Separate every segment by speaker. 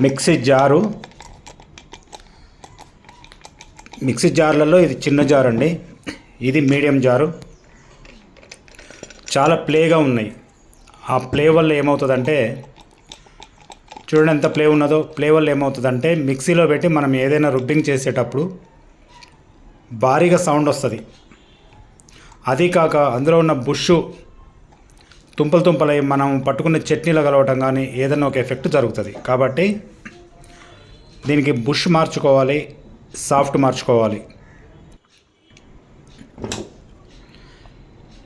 Speaker 1: Mixie jar. Mixie జార్లలో ఇది చిన్న jar అండి ఇది మీడియం జారు. చాలా ప్లేగా ఉన్నాయి. ఆ ప్లే వల్ల ఏమవుతుందంటే చూడండి ఎంత ప్లే ఉన్నదో. ప్లే వల్ల ఏమవుతుందంటే మిక్సీలో పెట్టి మనం ఏదైనా రుబ్బింగ్ చేసేటప్పుడు భారీగా సౌండ్ వస్తుంది. అది కాక అందులో ఉన్న బుష్ తుంపలు తుంపలై మనం పట్టుకున్న చట్నీలో కలవటం కానీ ఏదైనా ఒక ఎఫెక్ట్ జరుగుతుంది. కాబట్టి దీనికి బుష్ మార్చుకోవాలి సాఫ్ట్ మార్చుకోవాలి.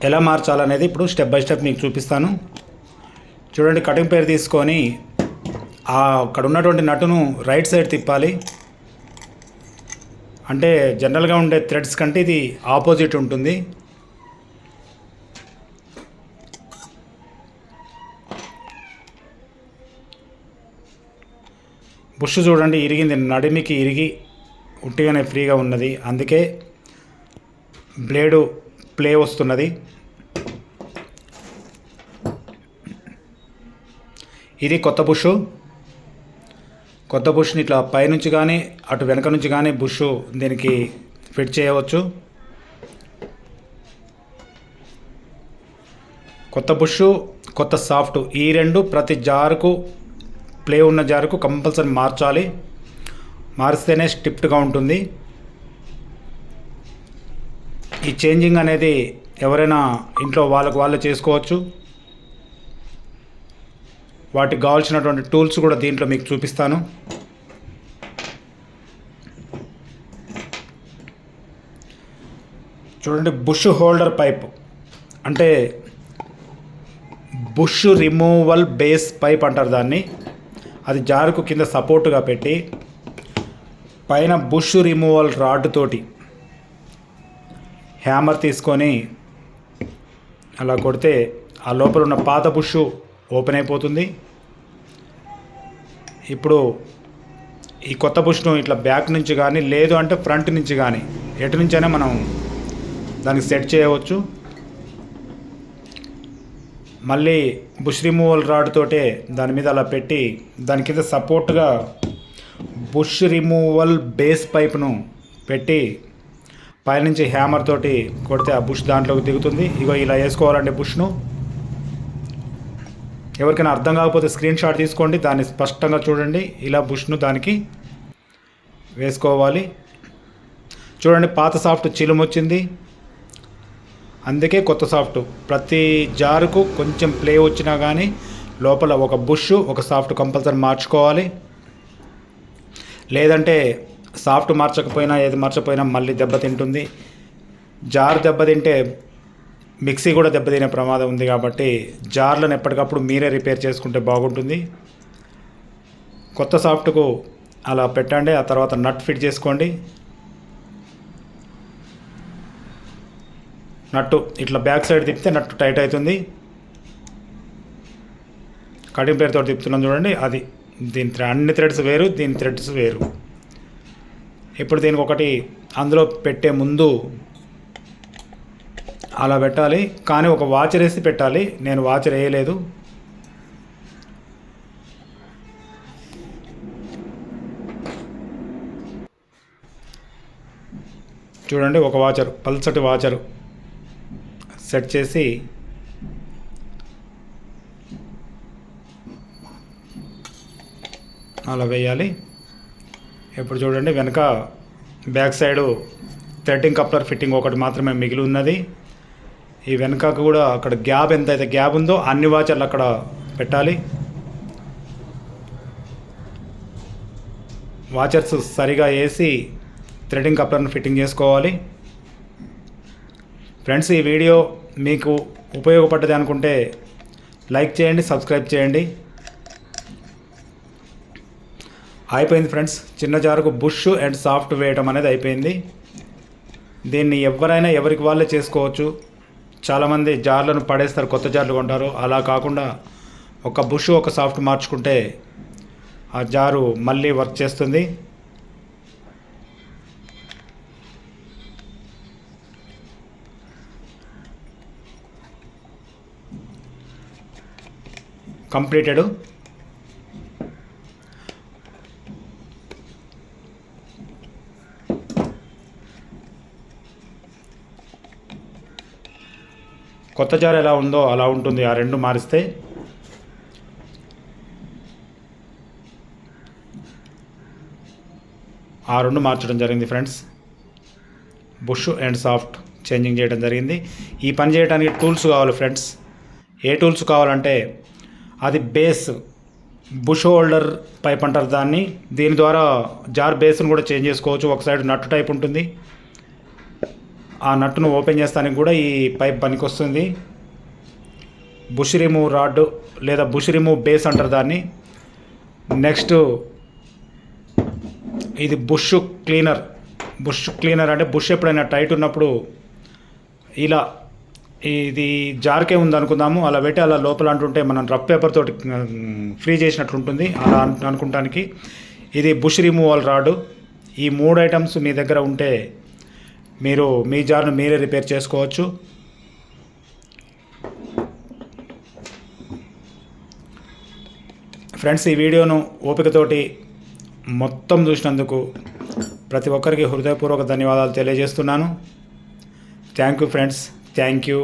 Speaker 1: ఎలా మార్చాలనేది ఇప్పుడు స్టెప్ బై స్టెప్ మీకు చూపిస్తాను. చూడండి కటింగ్ పేరు తీసుకొని అక్కడ ఉన్నటువంటి నటును రైట్ సైడ్ తిప్పాలి. అంటే జనరల్గా ఉండే థ్రెడ్స్ కంటే ఇది ఆపోజిట్ ఉంటుంది. బుష్ చూడండి ఇరిగింది. నడిమికి ఇరిగి ఉట్టిగానే ఫ్రీగా ఉన్నది. అందుకే బ్లేడు ప్లే వస్తున్నది. ఇది కొత్త బుష్. కొత్త బుష్ని ఇట్లా పైనుంచి కానీ అటు వెనక నుంచి కానీ బుష్ దీనికి ఫిట్ చేయవచ్చు. కొత్త బుష్ కొత్త సాఫ్ట్. ఈ రెండు ప్రతి జారుకు ప్లే ఉన్న జారుకు కంపల్సరీ మార్చాలి. మారిస్తేనే స్టిప్ట్గా ఉంటుంది. ఈ చేంజింగ్ అనేది ఎవరైనా ఇంట్లో వాళ్ళకు వాళ్ళే చేసుకోవచ్చు. వాటికి కావాల్సినటువంటి టూల్స్ కూడా దీంట్లో మీకు చూపిస్తాను. చూడండి బుష్ హోల్డర్ పైప్. అంటే బుష్ రిమూవల్ బేస్ పైప్ అంటారు దాన్ని. అది జారుకు కింద సపోర్టుగా పెట్టి పైన బుష్ రిమూవల్ రాడ్ తోటి హ్యామర్ తీసుకొని అలా కొడితే ఆ లోపల ఉన్న పాత బుష్ ఓపెన్ అయిపోతుంది. ఇప్పుడు ఈ కొత్త బుష్ను ఇట్లా బ్యాక్ నుంచి కానీ లేదు అంటే ఫ్రంట్ నుంచి కానీ ఎటు నుంచైనా మనం దానికి సెట్ చేయవచ్చు. మళ్ళీ బుష్ రిమూవల్ రాడ్ తోటే దాని మీద అలా పెట్టి దాని కింద సపోర్ట్గా బుష్ రిమూవల్ బేస్ పైప్ను పెట్టి పైనుంచి హ్యామర్ తోటి కొడితే ఆ బుష్ దాంట్లోకి దిగుతుంది. ఇగో ఇలా వేసుకోవాలండి బుష్ను ఎవరికైనా అర్థం కాకపోతే స్క్రీన్ షాట్ తీసుకోండి. దాన్ని స్పష్టంగా చూడండి. ఇలా బుష్ను దానికి వేసుకోవాలి. చూడండి పాత సాఫ్ట్ చిలుము వచ్చింది అందుకే కొత్త సాఫ్ట్. ప్రతి జారుకు కొంచెం ప్లే వచ్చినా కానీ లోపల ఒక బుష్ ఒక సాఫ్ట్ కంపల్సరీ మార్చుకోవాలి. లేదంటే సాఫ్ట్ మార్చకపోయినా ఏది మార్చకపోయినా మళ్ళీ దెబ్బతింటుంది జార్ దెబ్బతింటే మిక్సీ కూడా దెబ్బతినే ప్రమాదం ఉంది కాబట్టి జార్లను ఎప్పటికప్పుడు మీరే రిపేర్ చేసుకుంటే బాగుంటుంది. కొత్త సాఫ్ట్కు అలా పెట్టండి ఆ తర్వాత నట్ ఫిట్ చేసుకోండి. నట్టు ఇట్లా బ్యాక్ సైడ్ తిప్పితే నట్టు టైట్ అవుతుంది కటింగ్ పేరుతో తిప్పుతున్నాం చూడండి అది. దీని అన్ని థ్రెడ్స్ వేరు దీని థ్రెడ్స్ వేరు. ఇప్పుడు దీనికి ఒకటి అందులో పెట్టే ముందు అలా పెట్టాలి కానీ ఒక వాచర్ వేసి పెట్టాలి. నేను వాచర్ వేయలేదు. చూడండి ఒక వాచర్ పల్సటి వాచరు. సెట్ చేసి అలా వేయాలి. ఇప్పుడు చూడండి వెనక back side threading coupler fitting ఒకటి మాత్రమే మిగిలి ఉన్నది. ఈ వెనక కూడా అక్కడ గ్యాప్ ఎంత అయితే గ్యాప్ ఉందో అన్ని వాచర్లు అక్కడ పెట్టాలి. వాచర్స్ సరిగా వేసి థ్రెడ్డింగ్ కప్లర్ని ఫిట్టింగ్ చేసుకోవాలి. ఫ్రెండ్స్ ఈ వీడియో మీకు ఉపయోగపడ్డది అనుకుంటే లైక్ చేయండి సబ్స్క్రైబ్ చేయండి. అయిపోయింది ఫ్రెండ్స్ చిన్న జారుకు బుష్ అండ్ సాఫ్ట్ వేయటం అనేది అయిపోయింది. దీన్ని ఎవరైనా ఎవరికి వాళ్ళే చేసుకోవచ్చు. చాలామంది జార్లను పడేస్తారు కొత్త జార్లు కొంటారు. అలా కాకుండా ఒక బుష్ ఒక సాఫ్ట్ మార్చుకుంటే ఆ జారు మళ్ళీ వర్క్ చేస్తుంది. కంప్లీటెడ్. కొత్త జార్ ఎలా ఉందో అలా ఉంటుంది. ఆ రెండు మారిస్తే. ఆ రెండు మార్చడం జరిగింది friends. Bush and shaft changing చేయడం జరిగింది. ఈ పని చేయడానికి టూల్స్ కావాలి ఫ్రెండ్స్. ఏ టూల్స్ కావాలంటే అది బేస్ బుష్ హోల్డర్ పైప్ అంటారు దాన్ని. దీని ద్వారా జార్ బేస్ను కూడా చేంజ్ చేసుకోవచ్చు. ఒక సైడ్ నట్టు టైప్ ఉంటుంది. ఆ నట్టును ఓపెన్ చేస్తానికి కూడా ఈ పైప్ పనికి వస్తుంది. బుష్ రిమూవ్ రాడ్ లేదా బుష్ రిమూవ్ బేస్ అంటారు దాన్ని. నెక్స్ట్ ఇది బుష్ క్లీనర్. బుష్ క్లీనర్ అంటే బుష్ ఎప్పుడైనా టైట్ ఉన్నప్పుడు ఇలా ఇది జార్కే ఉంది అనుకుందాము అలా పెట్టి అలా లోపల అంటుంటే మనం రఫ్ పేపర్ తోటి ఫ్రీ చేసినట్లు ఉంటుంది అలా అనుకుంటానికి. ఇది బుష్ రిమూవల్ రాడు. ఈ మూడు ఐటమ్స్ మీ దగ్గర ఉంటే మీరు మీ జార్ను మీరే రిపేర్ చేసుకోవచ్చు. ఫ్రెండ్స్ ఈ వీడియోను ఓపికతోటి మొత్తం చూసినందుకు ప్రతి ఒక్కరికి హృదయపూర్వక ధన్యవాదాలు తెలియజేస్తున్నాను. Thank you friends. Thank you